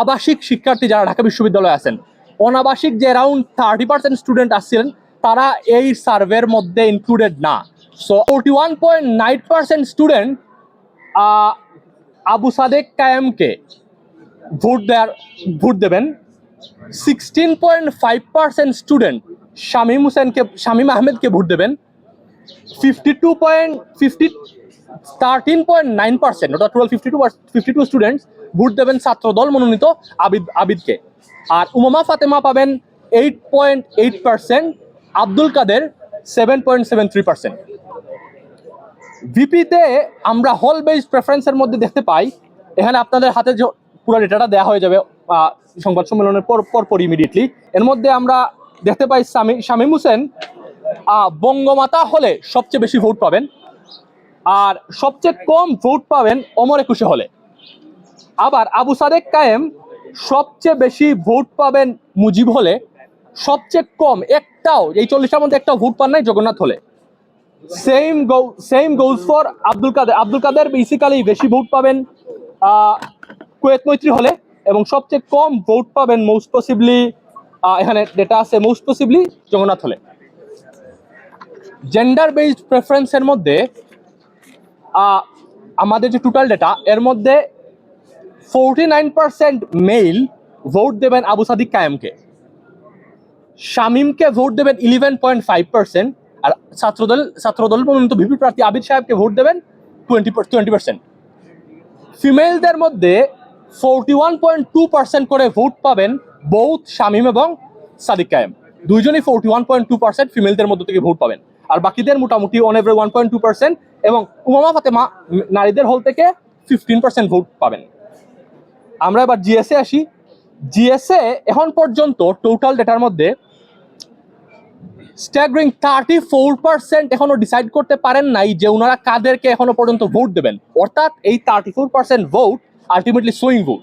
আবাসিক শিক্ষার্থী যারা ঢাকা বিশ্ববিদ্যালয়ে আছেন, অনাবাসিক যে অ্যারাউন্ড থার্টি পার্সেন্ট স্টুডেন্ট আসছিলেন, তারা এই সার্ভের মধ্যে ইনক্লুডেড না। So forty one point nine percent student Abu Sadek কায়েমকে vote দেওয়ার ভোট দেবেন। Sixteen point five percent student Shamim হোসেনকে, শামীম আহমেদকে ভোট দেবেন। Fifty two point fifty thirteen point nine percent ওটা total fifty two fifty two students vote দেবেন ছাত্রদল মনোনীত আবিদ, আবিদকে। আর উমামা ফাতেমা পাবেন eight point eight percent Abdul Kader seven point seven three percent ভিপিতে আমরা হল বেসড প্রেফারেন্সের মধ্যে দেখতে পাই। এখানে আপনাদের হাতে যে পুরো ডেটাটা দেওয়া হয়ে যাবে সংবাদ সম্মেলনের পর পরপর ইমিডিয়েটলি এর মধ্যে আমরা দেখতে পাই শামী শামীম হোসেন বঙ্গমাতা হলে সবচেয়ে বেশি ভোট পাবেন। আর সবচেয়ে কম ভোট পাবেন অমর একুশে হলে। আবার আবু সাদেক কায়েম সবচেয়ে বেশি ভোট পাবেন মুজিব হলে, সবচেয়ে কম একটাও, এই চল্লিশটার মধ্যে একটাও ভোট পান নাই জগন্নাথ হলে। Same go same goes for Abdul Kader. Abdul Kader basically বেশি ভোট পাবেন কুয়েত মৈত্রী হলে এবং সবচেয়ে কম ভোট পাবেন মোস্ট পসিবলি এখানে ডেটা আছে মোস্ট পসিবলি জগন্নাথ হলে। জেন্ডার বেসড প্রেফারেন্সের মধ্যে আমাদের যে টোটাল ডেটা এর মধ্যে forty nine percent male vote দেবেন আবু সাদিক কায়েমকে। শামীমকে ভোট দেবেন ইলেভেন পয়েন্ট ফাইভ পার্সেন্ট আর ছাত্রদল ছাত্রদল মনোনীত ভিপি প্রার্থী আবিদ সাহেবকে ভোট দেবেন টোয়েন্টি টোয়েন্টি পার্সেন্ট। ফিমেলদের মধ্যে forty one point two percent করে ভোট পাবেন বৌথ শামীম এবং সাদিক কায়েম। দুইজনই forty one point two percent ফিমেলদের মধ্য থেকে ভোট পাবেন। আর বাকিদের মোটামুটি on average one point two percent এবং উমামা ফাতেমা উম, নারীদের হল থেকে ফিফটিন পার্সেন্ট ভোট পাবেন। আমরা এবার জিএসএ আসি। জিএসএ এখন পর্যন্ত টোটাল ডেটার মধ্যে স্ট্যাগরিং থার্টি ফোর পার্সেন্ট এখনও ডিসাইড করতে পারেন নাই যে ওনারা কাদেরকে এখনও পর্যন্ত ভোট দেবেন। অর্থাৎ এই thirty four percent vote ultimately swing vote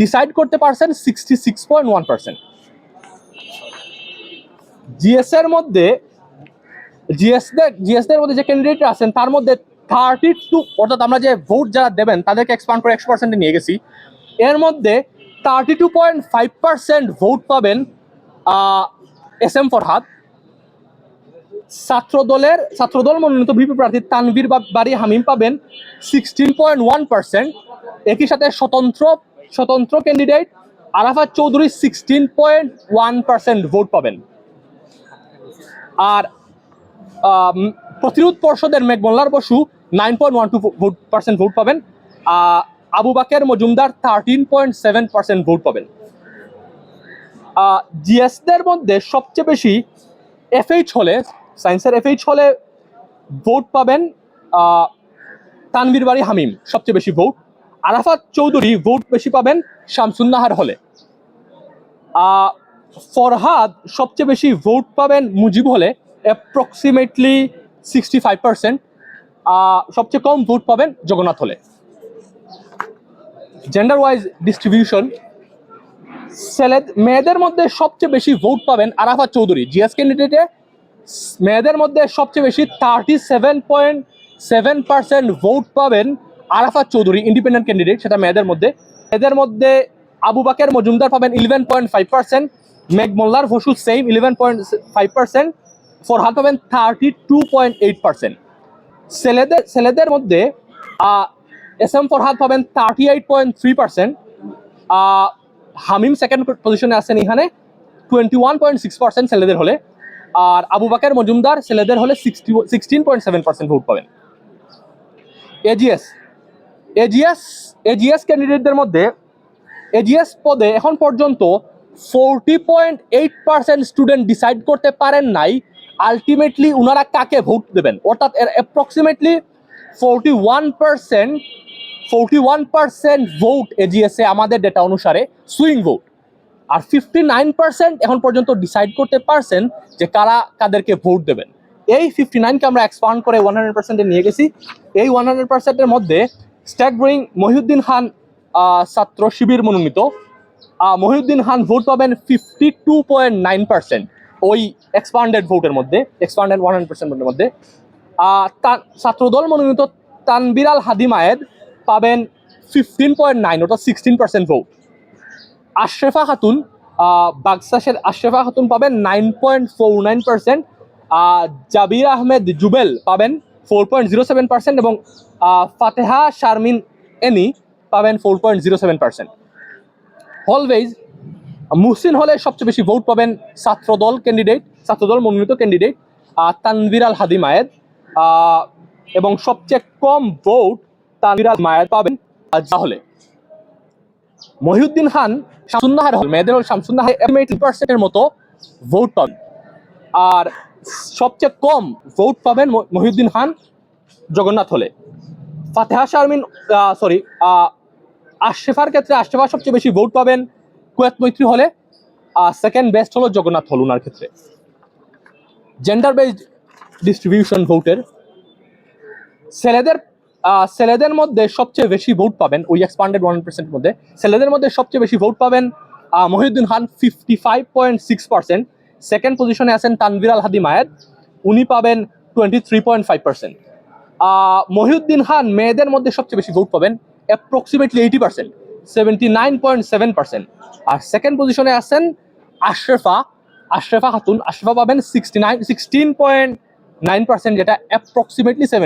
decide করতে পারছেন sixty six point one percent GS এর মধ্যে জিএস জিএস এর মধ্যে যে ক্যান্ডিডেট আছেন, তার মধ্যে থার্টি টু অর্থাৎ আমরা যে ভোট যারা দেবেন, তাদেরকে এক্সপান্ড করে একশো পার্সেন্টে নিয়ে গেছি। এর মধ্যে thirty two point five percent vote পাবেন এস এম ফরহাদ ছাত্রদলের, ছাত্রদল মনোনীত ভিপি প্রার্থী তানভীর বাড়ি হামিম পাবেন সিক্সটিন পয়েন্ট ওয়ান পার্সেন্ট একই সাথে স্বতন্ত্র স্বতন্ত্র candidate Arafat Chowdhury sixteen point one percent vote পাবেন। আর প্রতিরোধ পর্ষদের Meghmallar Basu nine point one two vote percent vote পাবেন Abu Baker Majumder thirteen point seven percent vote পাবেন। জিএসদের মধ্যে সবচেয়ে বেশি এফএইচ হলে সায়েন্সের এফএইচ হলে ভোট পাবেন আহ, তানভীর বাড়ি হামিম সবচেয়ে বেশি ভোট আরাফাত চৌধুরী ভোট বেশি পাবেন শামসুন্নাহার হলে। ফরহাদ সবচেয়ে বেশি ভোট পাবেন মুজিব হলে অ্যাপ্রক্সিমেটলি সিক্সটি ফাইভ পার্সেন্ট সবচেয়ে কম ভোট পাবেন জগন্নাথ হলে। জেন্ডার ওয়াইজ ডিস্ট্রিবিউশন ছেলে মেয়েদের মধ্যে সবচেয়ে বেশি ভোট পাবেন আরাফাত চৌধুরী। জিএস ক্যান্ডিডেটে মেয়েদের মধ্যে সবচেয়ে বেশি thirty seven point seven percent vote পাবেন আরাফাত চৌধুরী ইন্ডিপেন্ডেন্ট ক্যান্ডিডেট সেটা মেয়েদের মধ্যে। এদের মধ্যে আবু বাকের মজুমদার পাবেন ইলেভেন পয়েন্ট ফাইভ পার্সেন্ট মেঘ মোল্লার ফসু same eleven point five percent Farhad পাবেন thirty two point eight percent ছেলেদের ছেলেদের মধ্যে এস এম ফরহাদ পাবেন thirty eight point three percent Hamim second পজিশনে আছেন এখানে twenty one point six percent ছেলেদের হলে। আর আবু বাকের মজুমদার ছেলেদের হলে sixty sixteen point seven percent vote পাবেন। এজিএস এজিএস এজিএস ক্যান্ডিডেটদের মধ্যে এজিএস পদে এখন পর্যন্ত forty point eight percent student decide করতে পারেন নাই। আলটিমেটলি ওনারা কাকে ভোট দেবেন? অর্থাৎ এর approximately forty one percent forty one percent vote এজিএসে আমাদের ডেটা অনুসারে সুইং ভোট আর ফিফটি নাইন পার্সেন্ট এখন পর্যন্ত ডিসাইড করতে পারছেন যে কারা কাদেরকে ভোট দেবেন। এই ফিফটি নাইনকে আমরা এক্সপান্ড করে ওয়ান হান্ড্রেড পার্সেন্টে নিয়ে গেছি। এই ওয়ান হান্ড্রেড পার্সেন্টের মধ্যে স্ট্যাক ব্রোয়িং মহিউদ্দিন খান ছাত্র শিবির মনোনীত। মহিউদ্দিন খান ভোট পাবেন fifty two point nine percent ওই এক্সপান্ডেড ভোটের মধ্যে এক্সপান্ডেড ওয়ান হান্ড্রেড পার্সেন্টের মধ্যে আহ, তা- ছাত্রদল মনোনীত তানবিরাল হাদি মায়েদ পাবেন ফিফটিন পয়েন্ট নাইন অর্থাৎ sixteen percent vote Ashrefa Khatun বাগসাসের Ashrefa Khatun পাবেন nine point four nine percent Jabir Ahmed Jubel পাবেন four point zero seven percent এবং ফাতেহা শারমিন এনি পাবেন four point zero seven percent always Muhsin হলে সবচেয়ে বেশি ভোট পাবেন ছাত্রদল ক্যান্ডিডেট ছাত্রদল মনোনীত ক্যান্ডিডেট তানভীর আল হাদি আহ, এবং সবচেয়ে কম ভোট তানভীর আল মায়েদ পাবেন হলে মহিউদ্দিন খান শামসুন্নাহার হল মেয়েদের হল শামসুন্নাহার পার্সেন্টের মতো ভোট পাবেন। আর সবচেয়ে কম ভোট পাবেন মহিউদ্দিন খান জগন্নাথ হলে। ফাতেহা শারমিন সরি আশরেফার ক্ষেত্রে আশরেফা সবচেয়ে বেশি ভোট পাবেন কুয়েত মৈত্রী হলে সেকেন্ড বেস্ট হলো জগন্নাথ হল ওনার ক্ষেত্রে। জেন্ডার বেসড ডিস্ট্রিবিউশন ভোটের ছেলেদের ছেলেদের মধ্যে সবচেয়ে বেশি ভোট পাবেন, ওই এক্সপান্ডেড ওয়ান পার্সেন্ট মধ্যে ছেলেদের মধ্যে সবচেয়ে বেশি ভোট পাবেন Mohiuddin Khan fifty five point six percent second পজিশনে আছেন তানভীর আল হাদি মায়েদ, উনি পাবেন twenty three point five percent Mohiuddin Khan মেয়েদের মধ্যে সবচেয়ে বেশি ভোট পাবেন approximately eighty percent seventy nine point seven percent. আর সেকেন্ড পজিশনে আছেন আশরেফা। আশরেফা খাতুন, আশরেফা পাবেন sixty nine sixteen point nine percent, যেটা অ্যাপ্রক্সিমেটলি সেভেন